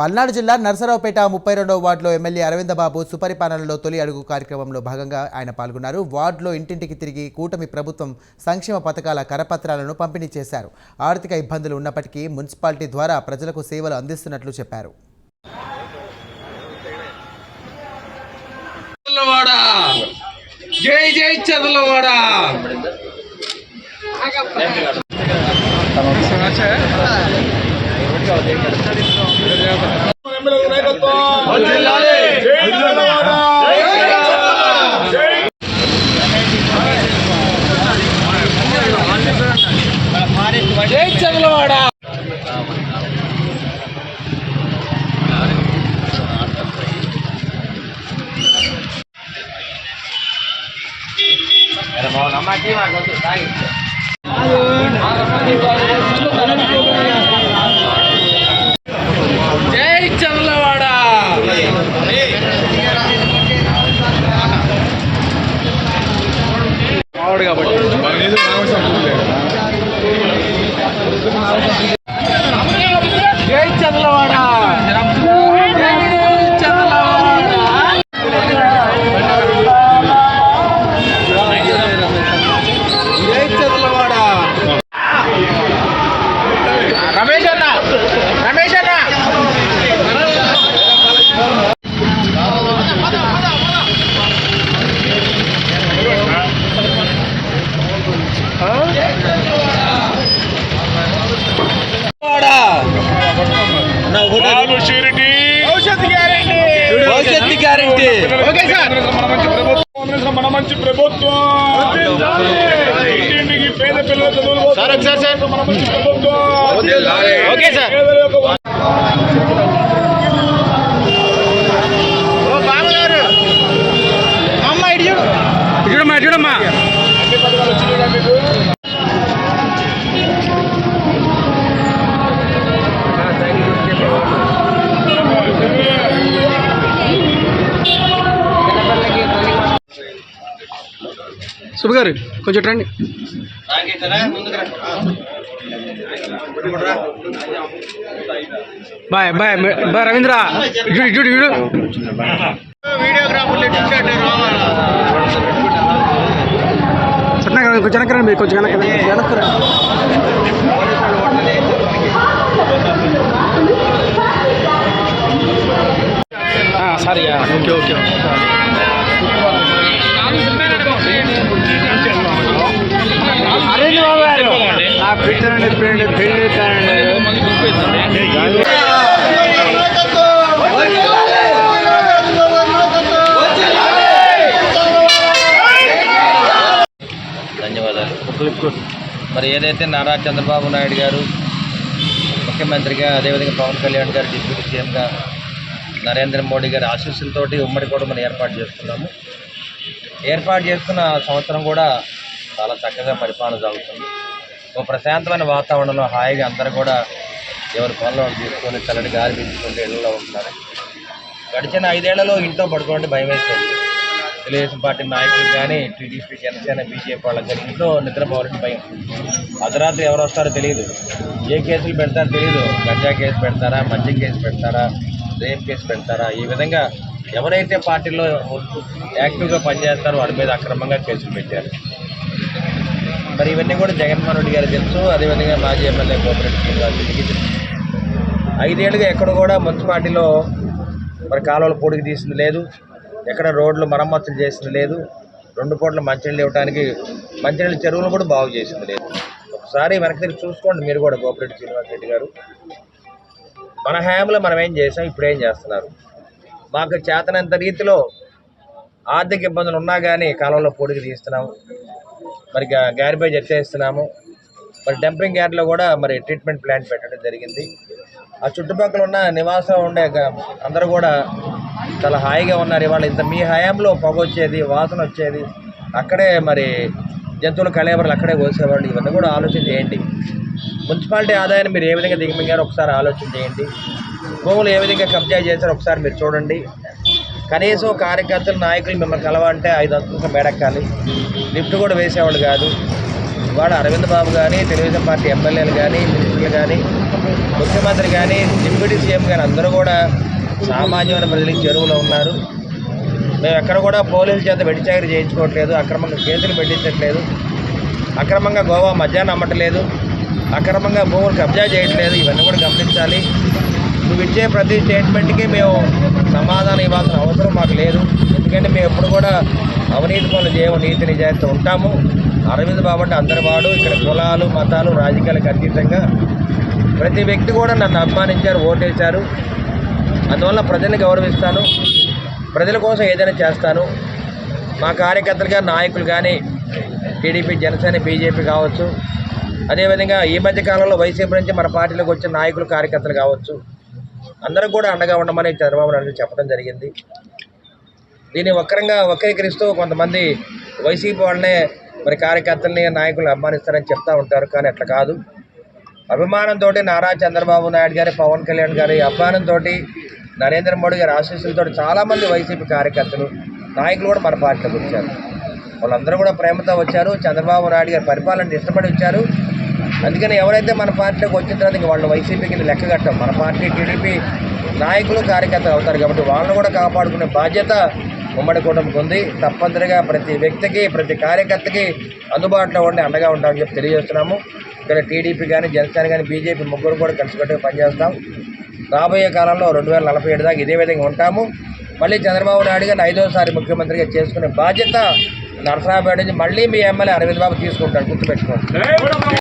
పల్నాడు జిల్లా నరసరావుపేట ముప్పై రెండవ వార్డులో ఎమ్మెల్యే అరవిందబాబు సుపరిపాలనలో తొలి అడుగు కార్యక్రమంలో భాగంగా ఆయన పాల్గొన్నారు. వార్డులో ఇంటింటికి తిరిగి కూటమి ప్రభుత్వం సంక్షేమ పథకాల కరపత్రాలను పంపిణీ చేశారు. ఆర్థిక ఇబ్బందులు ఉన్నప్పటికీ మున్సిపాలిటీ ద్వారా ప్రజలకు సేవలు అందిస్తున్నట్లు చెప్పారు. చదలవాడ జై జై చదలవాడ జై చదలవాడ జై పాలు షూరిటీ. భవిష్యత్తు గ్యారెంటీ. భవిష్యత్తు గ్యారెంటీ. Okay sir. మన మంచి ప్రభుత్వం మన మంచి ప్రభుత్వం ఇంటింటికి పేద పిల్లల చదువులు కోసం సార్. ఒకసారి సార్. మన మంచి ప్రభుత్వం శుభ గారు కొంచెం రండి. Bye bye bye Ravindra. ఇటు ఇటు ఇటు కదా కొంచెం వెనక్కి రండి కొంచెం రండి. ఆ, సారీ ఓకే ఓకే. పెట్టండి పెళ్ళి పెళ్ళి ధన్యవాదాలు. మరి ఏదైతే నారా చంద్రబాబు నాయుడు గారు ముఖ్యమంత్రిగా అదేవిధంగా పవన్ కళ్యాణ్ గారు డిప్యూటీ సీఎంగా నరేంద్ర మోడీ గారి ఆశీస్సులతోటి ఉమ్మడి కూడా మనం ఏర్పాటు చేస్తున్నాము. ఏర్పాటు చేస్తున్న సంవత్సరం కూడా చాలా చక్కగా పరిపాలన సాగుతుంది. ఒక ప్రశాంతమైన వాతావరణంలో హాయిగా అందరూ కూడా ఎవరి పనులు తీసుకొని చల్లటి గాలి పీల్చుకుంటూ ఇళ్ళలో ఉంటున్నారు గడిచిన ఐదేళ్ళలో ఇంట్లో పడుకోవాలంటే భయం వేసేది. తెలుగుదేశం పార్టీ నాయకులు కానీ టీడీపీ జనసేన బీజేపీ వాళ్ళకి కానీ ఇంట్లో నిద్రపోవాలంటే భయం. అర్ధరాత్రి ఎవరు వస్తారో తెలియదు. ఏ కేసులు పెడతారో తెలియదు. గంజా కేసు పెడతారా మద్యం కేసు పెడతారా రేప్ కేసు పెడతారా? ఈ విధంగా ఎవరైతే పార్టీలో యాక్టివ్గా పనిచేస్తారో వాడి మీద అక్రమంగా కేసులు పెట్టారు. మరి ఇవన్నీ కూడా జగన్మోహన్ రెడ్డి గారు తెలుసు. అదేవిధంగా మాజీ ఎమ్మెల్యే కోపరెడ్డి శ్రీనివాస్ ఐదేళ్ళుగా తెలుసు. ఐదేళ్ళుగా ఎక్కడ కూడా మున్సిపాలిటీలో మరి కాలువలు పొడికి తీసింది లేదు. ఎక్కడ రోడ్లు మరమ్మతులు చేసింది లేదు. రెండు పూట్ల మంచినీళ్ళు ఇవ్వడానికి మంచినీళ్ళ చెరువులు కూడా బాగు చేసింది లేదు. ఒకసారి వెనక్కి తిరిగి చూసుకోండి మీరు కూడా గోపిరెడ్డి శ్రీనివాస్ రెడ్డి గారు. మన హయాంలో మనం ఏం చేసాం? ఇప్పుడు ఏం చేస్తున్నారు? మాకు చేతనంత రీతిలో ఆర్థిక ఇబ్బందులు ఉన్నా కానీ కాలువలో పొడికి తీస్తున్నాము మరి గ్యారిబేజ్ ఎత్తేస్తున్నాము. మరి డంపింగ్ యార్డ్లో కూడా మరి ట్రీట్మెంట్ ప్లాంట్ పెట్టడం జరిగింది. ఆ చుట్టుపక్కల ఉన్న నివాసం ఉండే అందరూ కూడా చాలా హాయిగా ఉన్నారు. ఇవాళ ఇంత మీ హయాంలో పొగ వచ్చేది వాసన వచ్చేది అక్కడే మరి జంతువుల కళేబరాలు అక్కడే కోసేవాళ్ళు ఇవన్నీ కూడా ఆలోచన చేయండి. మున్సిపాలిటీ ఆదాయాన్ని మీరు ఏ విధంగా దిగమింగారో ఒకసారి ఆలోచన చేయండి. భూములు ఏ విధంగా కబ్జా చేశారో ఒకసారి మీరు చూడండి. కనీసం కార్యకర్తలు నాయకులు మిమ్మల్ని కలవంటే ఐదు అంతస్తుల మేడెక్కాలి. లిఫ్ట్ కూడా వేసేవాళ్ళు కాదు. వాడు అరవింద్ బాబు కానీ తెలుగుదేశం పార్టీ ఎమ్మెల్యేలు కానీ మినిస్టర్లు కానీ ముఖ్యమంత్రి కానీ డిప్యూటీ సీఎం కానీ అందరూ కూడా సామాన్యమైన ప్రజలకు చెరువులో ఉన్నారు. మేము ఎక్కడ కూడా పోలీసుల చేత వెడిచాకరి చేయించుకోవట్లేదు అక్రమంగా కేసులు పెట్టించట్లేదు. అక్రమంగా గోవా మధ్యాహ్నం అమ్మట్లేదు. అక్రమంగా భూములు కబ్జా చేయట్లేదు. ఇవన్నీ కూడా గమనించాలి. నువ్వు ఇచ్చే ప్రతి స్టేట్మెంట్కి మేము సమాధానం ఇవ్వాల్సిన అవసరం మాకు లేదు. ఎందుకంటే మేము ఎప్పుడు కూడా అవినీతి పనులు చేయము నీతి నిజాయితీ ఉంటాము. అరవింద్ బాబు అంటే అందరి వాడు. ఇక్కడ కులాలు మతాలు రాజకీయాలకు అతీతంగా ప్రతి వ్యక్తి కూడా నన్ను అభిమానించారు ఓటేశారు. అందువల్ల ప్రజల్ని గౌరవిస్తాను. ప్రజల కోసం ఏదైనా చేస్తాను. మా కార్యకర్తలు కానీ నాయకులు కానీ టీడీపీ జనసేన బీజేపీ కావచ్చు. అదేవిధంగా ఈ మధ్య కాలంలో వైసీపీ నుంచి మన పార్టీలోకి వచ్చిన నాయకులు కార్యకర్తలు కావచ్చు. అందరూ కూడా అండగా ఉండమని చంద్రబాబు నాయుడు చెప్పడం జరిగింది. దీన్ని వక్రంగా వక్రీకరిస్తూ కొంతమంది వైసీపీ వాళ్ళనే మరి కార్యకర్తల్ని నాయకులను అభిమానిస్తారని చెప్తా ఉంటారు. కానీ అట్లా కాదు. అభిమానంతో నారా చంద్రబాబు నాయుడు గారి పవన్ కళ్యాణ్ గారి అభిమానంతో నరేంద్ర మోడీ గారి ఆశీస్సులతో చాలామంది వైసీపీ కార్యకర్తలు నాయకులు కూడా మన పార్టీలోకి వచ్చారు. వాళ్ళందరూ కూడా ప్రేమతో వచ్చారు. చంద్రబాబు నాయుడు గారి పరిపాలన ఇష్టపడి వచ్చారు. అందుకని ఎవరైతే మన పార్టీలోకి వచ్చిన తర్వాత ఇంక వాళ్ళు వైసీపీకి లెక్క కట్టాం మన పార్టీ టీడీపీ నాయకులు కార్యకర్తలు అవుతారు కాబట్టి వాళ్ళని కూడా కాపాడుకునే బాధ్యత ఉమ్మడి కుటుంబం ఉంది. తప్పనిసరిగా ప్రతి వ్యక్తికి ప్రతి కార్యకర్తకి అందుబాటులో ఉండి అండగా ఉంటామని చెప్పి తెలియజేస్తున్నాము. ఇక్కడ టీడీపీ కానీ జనసేన కానీ బీజేపీ ముగ్గురు కూడా కలిసికట్టుగా పనిచేస్తాం. రాబోయే కాలంలో రెండు వేల నలభై ఏడు దాకా ఇదే విధంగా ఉంటాము. మళ్ళీ చంద్రబాబు నాయుడు గారిని ఐదోసారి ముఖ్యమంత్రిగా చేసుకునే బాధ్యత నరసరాపేట నుంచి మళ్ళీ మీ ఎమ్మెల్యే అరవింద్ బాబు తీసుకుంటాడు. గుర్తుపెట్టుకోండి.